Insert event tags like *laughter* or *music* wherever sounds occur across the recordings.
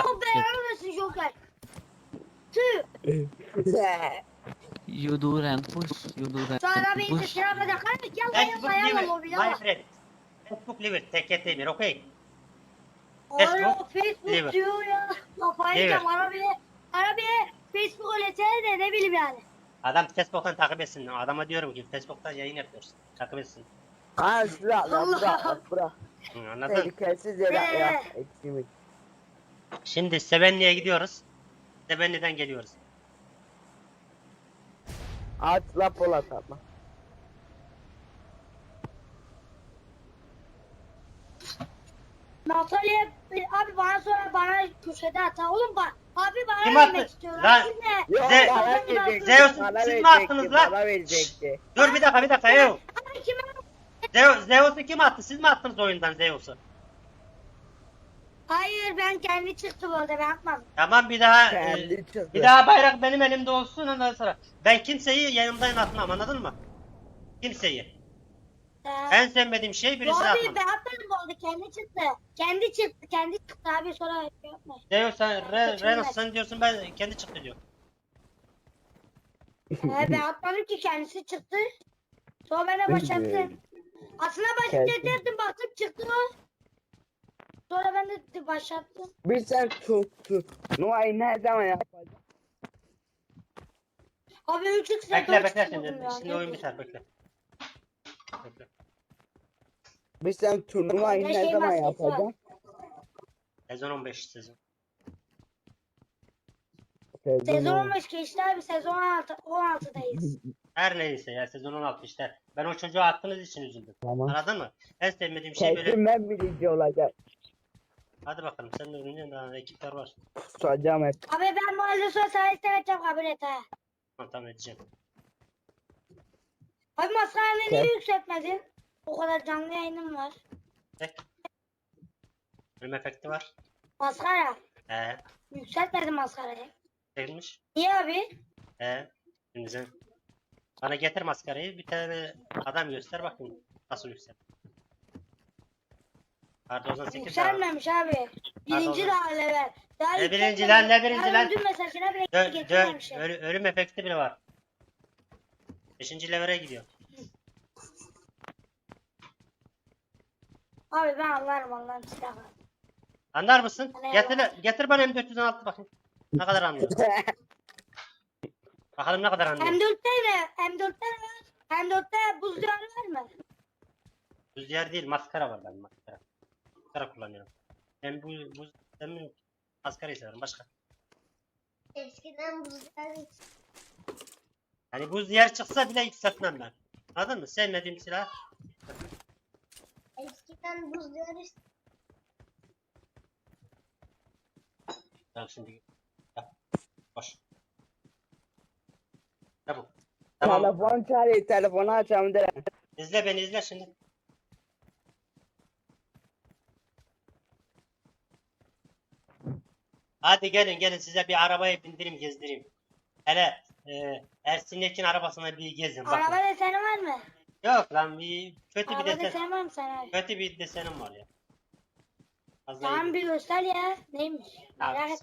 Allah Allah belanı versin Joker. Tüh. You do ramp push. You do Şu arabayı push. Facebook liver. lobi My yalla. friend. Facebook liver. TKT1. Okay. Alo Facebook, Facebook liver. diyor ya. Kafayı Liver. yiyeceğim arabaya. Arabaya Facebook öğretsene de ne bileyim yani. Adam Facebook'tan takip etsin. Adama diyorum ki Facebook'tan yayın yapıyorsun. Takip etsin. Ha bırak lan Allah. bırak bırak. Hı, anladın? Tehlikesiz yere Ee. ya. Eksimik. Şimdi Sevenli'ye gidiyoruz. Sevenli'den geliyoruz. Aç la Polat abla. Natalya abi bana sonra bana köşede at. ha. Oğlum bak abi bana Kim vermek attı? istiyor. Lan- ne? Yok Ze- bana Zeus, verecekti. Zeus, bana siz mi verecekti, attınız lan? Bana verecekti. Dur bir dakika bir dakika. Ev. Abi kime? Zeus, Zeus'u kim attı? Siz mi attınız oyundan Zeus'u? Hayır ben kendi çıktım orada ben atmadım. Tamam bir daha Kendi e, çıktı. bir daha bayrak benim elimde olsun ondan sonra. Ben kimseyi yanımdan atmam anladın mı? Kimseyi. Ee, En sevmediğim şey birisini abi atmam. ben atmadım bu arada kendi çıktı. Kendi çıktı kendi çıktı abi sonra şey yapma. Zeus sen Re. Renos sen diyorsun ben kendi çıktı diyor. Ee, ben atmadım ki kendisi çıktı. Sonra ben de başlattım. Aslında Kesin. başlattım baktım çıktı o. Sonra ben de başlattım. Bir sen tut tut. Nuhay ne zaman yapacak? Abi 3x Bekle bekle şimdi. Şimdi oyun biter bekle. Bekle. Bir sen turnuvayı Ne ne şey zaman var. yapacak? Sezon 15 sezon. Sezon 15 geçti abi sezon 16, 16'dayız. Her neyse ya sezon 16 işte. Ben o çocuğu attığınız için üzüldüm. Tamam. Anladın mı? En sevmediğim şey böyle. Kesin ben birinci olacak. Hadi bakalım sen de oynayacaksın daha ekipler var. Tutacağım hep. abi ben bu halde sonra sana istemeyeceğim kabul et ha. Tamam tamam edeceğim. Abi maskaranı niye yükseltmedin? O kadar canlı yayınım var. Tek. Ölüm efekti var. Maskara. He. Yükseltmedim maskarayı. Sevmiş. Niye abi? He. Şimdi sen. Bana getir maskarayı. Bir tane adam göster bakayım. Nasıl yüksel. Pardon 8 daha. Yükselmemiş abi. Birinci daha level. Daha Ne birinci lan, ne birinci lan? öldüm mesajına bile Dö, dö, getirmemiş. ölü- ölüm efekti bile var. Beşinci levere gidiyor. Abi ben anlarım Allah'ın silahı. Anlar mısın? Ne Getir, getir bana M416 bakayım. Ne kadar anlıyor? *laughs* Bakalım ne kadar anlıyor. M4'te ne? M4'te ne var? M4'te buz diyarı var mı? Rüzgar değil maskara var benim maskara. Maskara kullanıyorum. Ben bu bu ben maskarayı severim başka. Eskiden buzlar Hani buz yer çıksa bile yükseltmem ben. Anladın mı? Sevmediğim silah. Eskiden buzlar Tamam şimdi. Ya, Boş. Çabuk. Tamam. Telefon çağırıyor. Telefonu açalım direkt. İzle beni izle şimdi. Hadi gelin gelin size bir arabaya bindireyim gezdireyim. Hele e, Ersin Yekin arabasına bir gezin bakın. Araba deseni var mı? Yok lan bir kötü bir Araba desen. deseni var mı sana? abi? Kötü bir desenim var ya. Fazla Tamam iyi bir göster ya. Neymiş? Tamam. Merak et.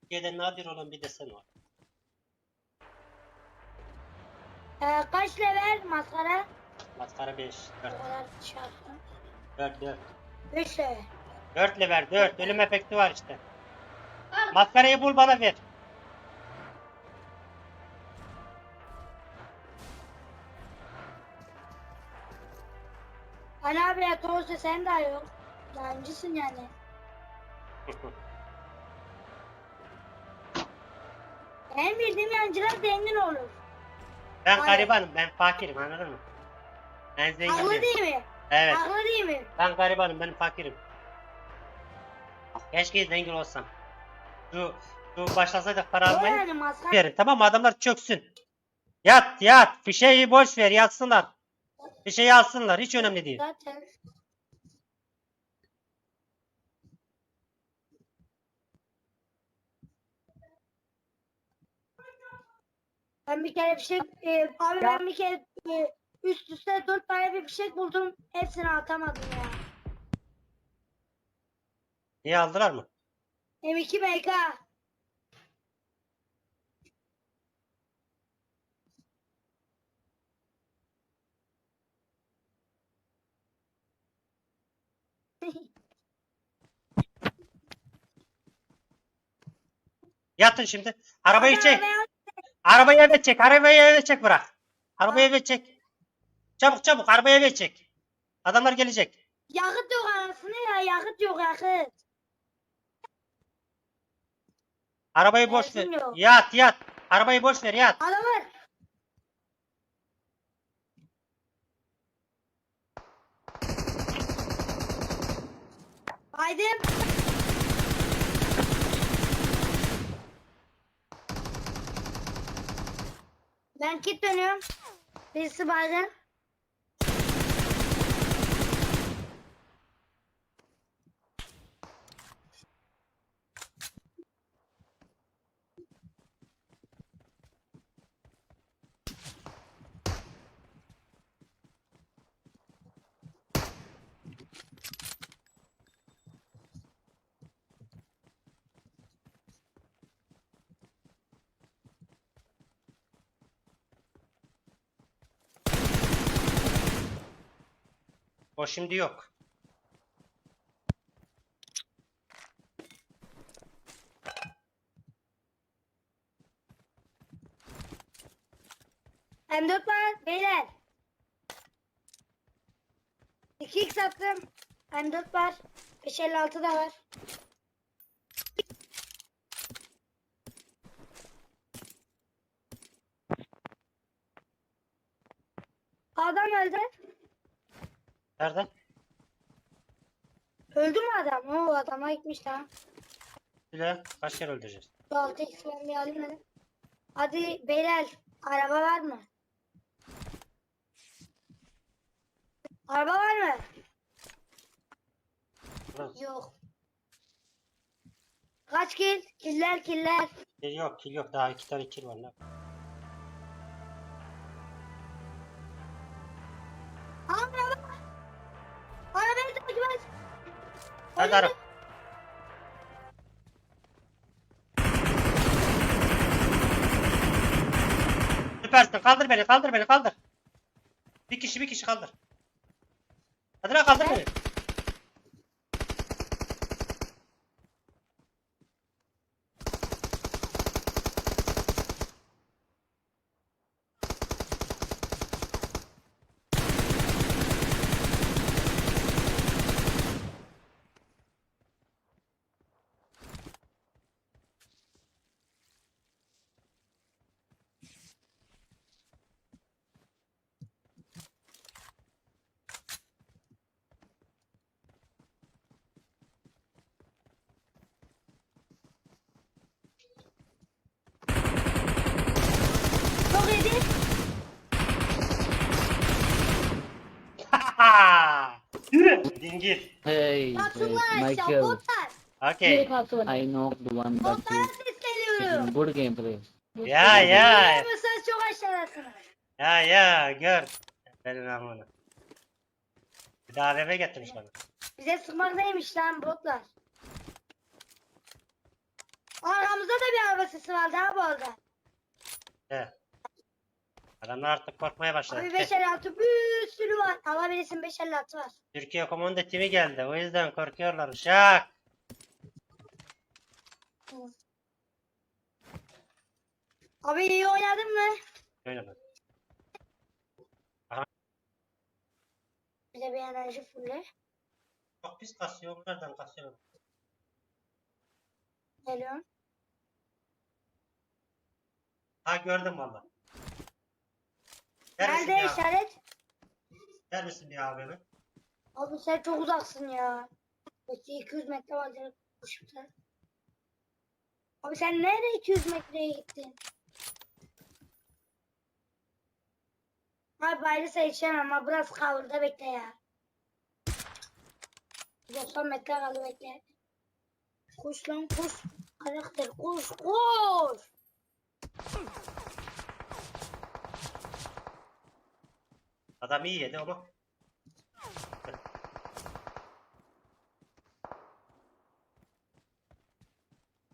Türkiye'de nadir olan bir desen var. Ee, kaç level maskara? Maskara 5, O 4, kadar şey yaptım. 4, 4. 3 level. 4 lever 4. Ölüm efekti var işte. Maskarayı bul bana ver. Ali abi ya Toros'ta sen daha yok. Yancısın yani. *laughs* Benim bildiğim yancılar zengin olur. Ben Hayır. garibanım, ben fakirim anladın mı? Ben zengin Haklı değilim. değil mi? Evet, Haklı değil mi? ben garibanım, ben fakirim. Keşke zengin olsam. Şu, şu başlasaydık para almayı. maskara. Verin tamam mı? Adamlar çöksün. Yat yat. Fişeyi boş ver yatsınlar. Fişeyi alsınlar. Hiç önemli değil. Zaten. Ben bir kere fişek, e, abi ben bir kere e, üst üste dört tane bir fişek buldum. Hepsini atamadım ya. Niye aldılar mı? M2 MK. *laughs* Yatın şimdi. Arabayı çek. Arabayı eve çek. Arabayı eve çek bırak. Arabayı eve çek. Çabuk çabuk arabayı eve çek. Adamlar gelecek. Yakıt yok anasını ya yakıt yok yakıt. Arabayı boş ver. Yok. Yat yat. Arabayı boş ver yat. Var. Haydi. Ben kit dönüyorum. Birisi baygın. O şimdi yok. M4 var beyler. 2x attım. M4 var. 556 da var. Adam öldü. Nerede? Öldü mü adam? Oo adama gitmiş lan. Bile kaç kere öldüreceğiz? Şu 6x ben bir alayım hadi. Hadi beyler araba var mı? Araba var mı? Burası. Yok. Kaç kill? Killer killer. Kill yok kill yok. Daha iki tane kill var. Ne? Araba? Süpersin. Kaldır beni, kaldır beni, kaldır. Bir kişi, bir kişi kaldır. Hadi lan kaldır beni. Çok iyiydi. Yürü. Dingil. Hey, Patronlar hey, aşağı Michael. botlar. Okay. I knocked the one that Botlara is sesleniyorum. good gameplay. Ya ya. Duymuyorsanız çok aşağıdasınız. Ya ya gör. Benim amına. Bir daha eve getirmiş bana. Bize sıkmak neymiş lan botlar. Arkamızda da bir araba sesi vardı ha bu arada. He. Adamlar artık korkmaya başladı. Abi 556 bir sürü var. Alabilirsin 556 var. Türkiye komando timi geldi. O yüzden korkuyorlar. Uşak. Abi iyi oynadın mı? Bak. Bize bir enerji fulle. Çok pis kasıyor. Nereden kasıyor? Geliyorum. Ha gördüm valla. Misin Nerede işaret? Gel misin bir abime? Abi sen çok uzaksın ya. Peki 200 metre var direkt koşup sen. Abi sen nereye 200 metreye gittin? Abi Bayrıs'a yetişemem ama biraz kavurda bekle ya. 90 metre kaldı bekle. Koş lan koş. Karakter koş koş. Adam iyi yedi ama.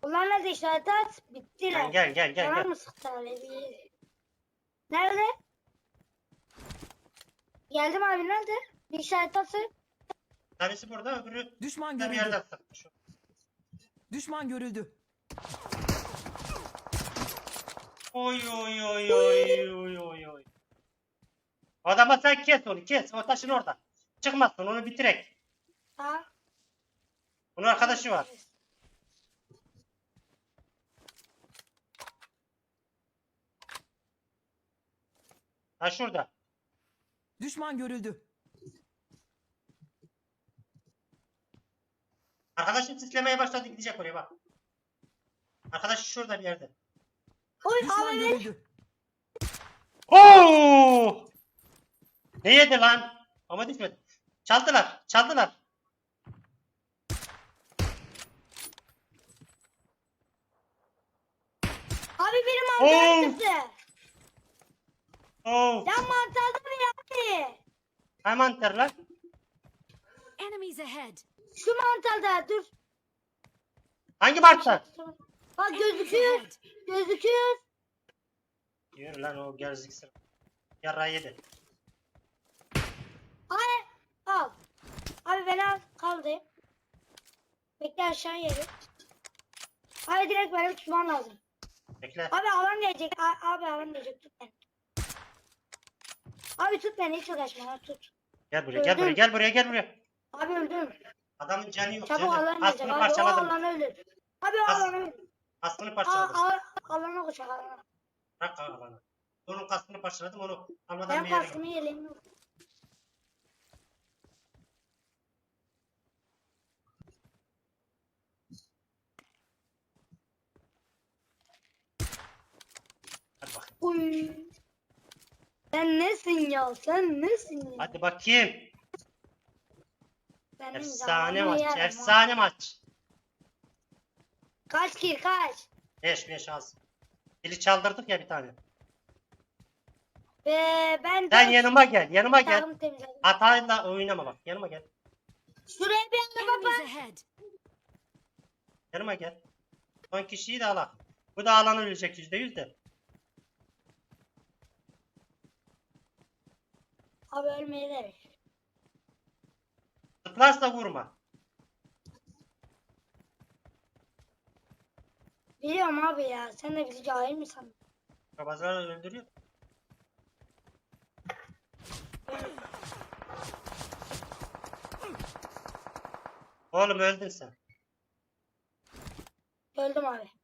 Onlar ne işaret at? Bittiler. Gel gel gel gel. Gel. mı evi? Nerede? Geldim abi nerede? Bir işaret atın. Tanesi burada öbürü Düşman bir görüldü. yerde sıktı. Şu. Düşman görüldü. Oy oy oy oy oy oy oy. Adama sen kes onu kes. O taşın orada. Çıkmazsın onu bitirek. Ha? Bunun arkadaşı var. Ha şurada. Düşman görüldü. Arkadaşım sislemeye başladı gidecek oraya bak. Arkadaş şurada bir yerde. Oy Düşman abi görüldü. Oo! Ne yedi lan? Ama düşmedi. Çaldılar, çaldılar. Abi benim mantar Oo! çıktı. Oo! Ya mantarda mı yani? Hemen terler. Enemies ahead. Şu mantarda dur. Hangi mantar? Bak gözüküyor. Gözüküyor. Yürü lan o gerzlik sıra. Yarra yedi. Ay al. Ben al kaldı. Bekle aşağı yeri. Abi direkt benim tutmam lazım. Bekle. Abi alan gelecek. A- abi alan gelecek tut beni. Abi tut beni hiç uğraşma tut. Gel buraya, gel buraya, gel buraya, gel buraya. Abi öldüm. Adamın canı yok. Çabuk canı. alan gelecek. Abi o parçaladım. alanı ölür. Abi o As- alanı ölür. Aslını Aa, parçaladım. al, alana koş alana. Bırak alanı. Onun kaskını parçaladım, onu almadan Ben bir yere kaskımı yeleğimi yok. Uy. Sen nesin ya? Sen nesin ya? Hadi bakayım. Senin Efsane maç, yerim ha. efsane maç. Kaç kill kaç? 5 5 az. Dili çaldırdık ya bir tane. Ve ben Sen de yanıma gel, yanıma gel. temizledim. Hatayla oynama bak. Yanıma gel. Şuraya bir anda baba. Enemies ahead. Yanıma gel. Son kişiyi de alak. Bu da alan ölecek yüzde yüz de. Abi ölmeyi de Zıplarsa vurma. Biliyorum abi ya. Sen de bizi cahil mi sandın? Kabazlar öldürüyor. Oğlum öldün sen. Öldüm abi.